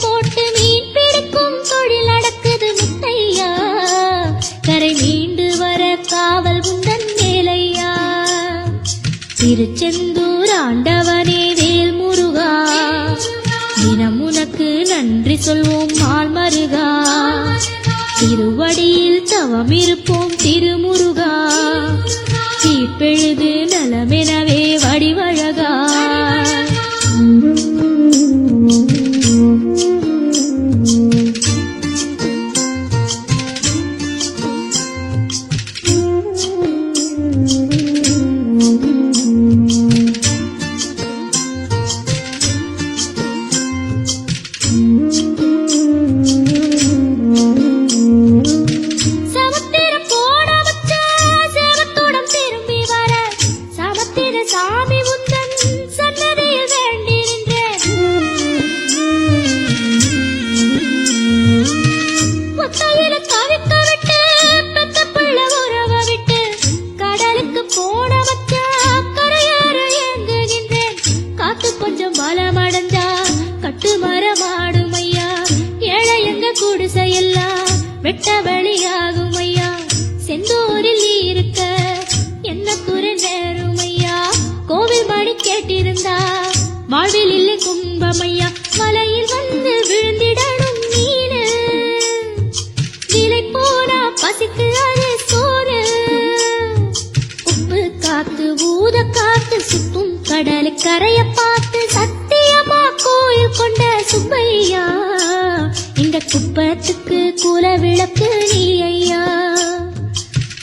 போட்டு மீன் பிடிக்கும் தொழில் நடக்குது முத்தையா. கரை மீண்டு வர காவல் உந்தன் மேலையா திருச்செந்தூர் ஆண்டவனே வேல் முருகா. தினம் உனக்கு நன்றி சொல்வோம் மால் மருகா. திருவடியில் தவம் இருப்போம் திருமுருகா. தீப்பெழுது நலமெனவே வடிவ குடிசையெல்லாம் வெட்ட வழியாகும் ஐயா செந்தூரில் இருக்க என்ன குறை நேரும் ஐயா கோவில் மணி கேட்டிருந்தா வாழ்வில் இல்லை கும்பம் ஐயா மலையில் வந்து விழுந்திடணும் நீனு. விலை போனா பசிக்கு அது சோறு. உப்பு காத்து ஊத காத்து சுத்தும் கடல் குப்பத்துக்கு குல விளக்கு நீ ஐயா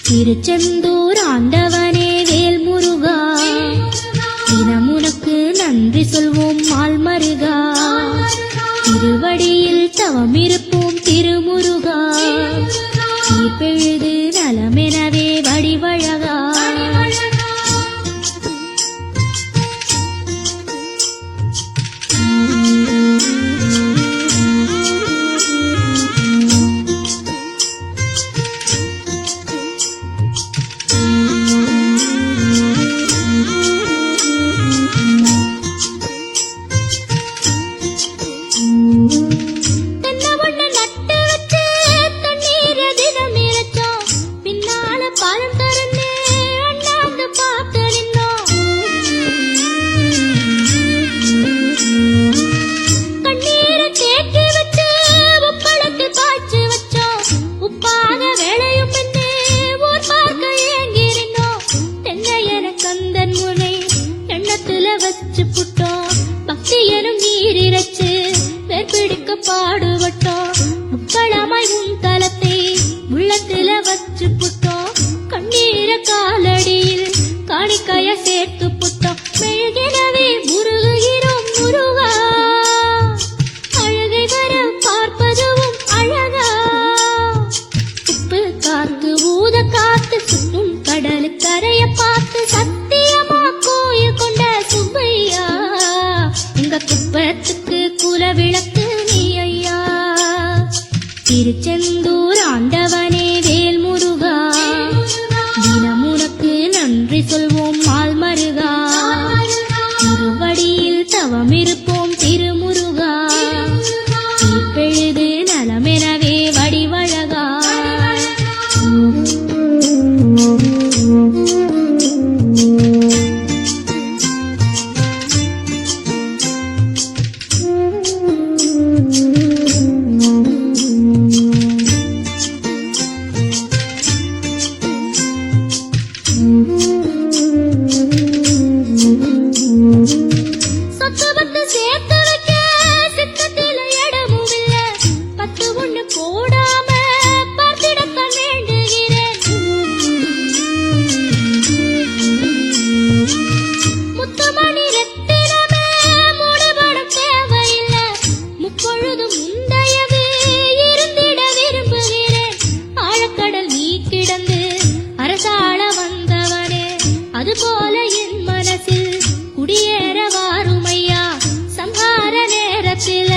திருச்செந்தூர் ஆண்டவனே வேல் முருகா தினம் உனக்கு நன்றி சொல்வோம் மால் மருகா திருவடியில் தவமிருப்போம் திருமுருகா. தீப்பெழுது நலமெனவே பாடுபட்டோம் முக்களமாய் உன் தலத்தை உள்ளத்தில வச்சு புட்டோம் கண்ணீர காலடியில் காணிக்கைய சேர்த்து திருச்செந்தூர் அதுபோல என் மனசில் குடியேற வாருமையா? சம்ஹார நேரத்தில்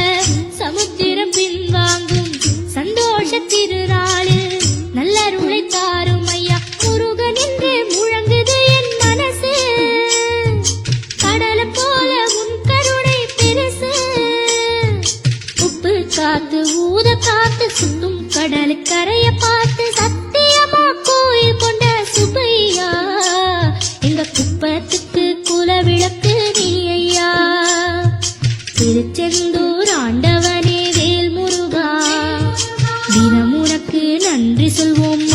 சமுத்திரம் பின்வாங்கும் சந்தோஷ திருநாளில் நல்லருளை தாருமையா? முருகன் என்று முழங்குது என் மனசு. கடலை போல உன் கருணை பெருசு. உப்பு காத்து ஊத காத்து சுத்தும் கடலுக்கரைய பார்த்து செல்வோம்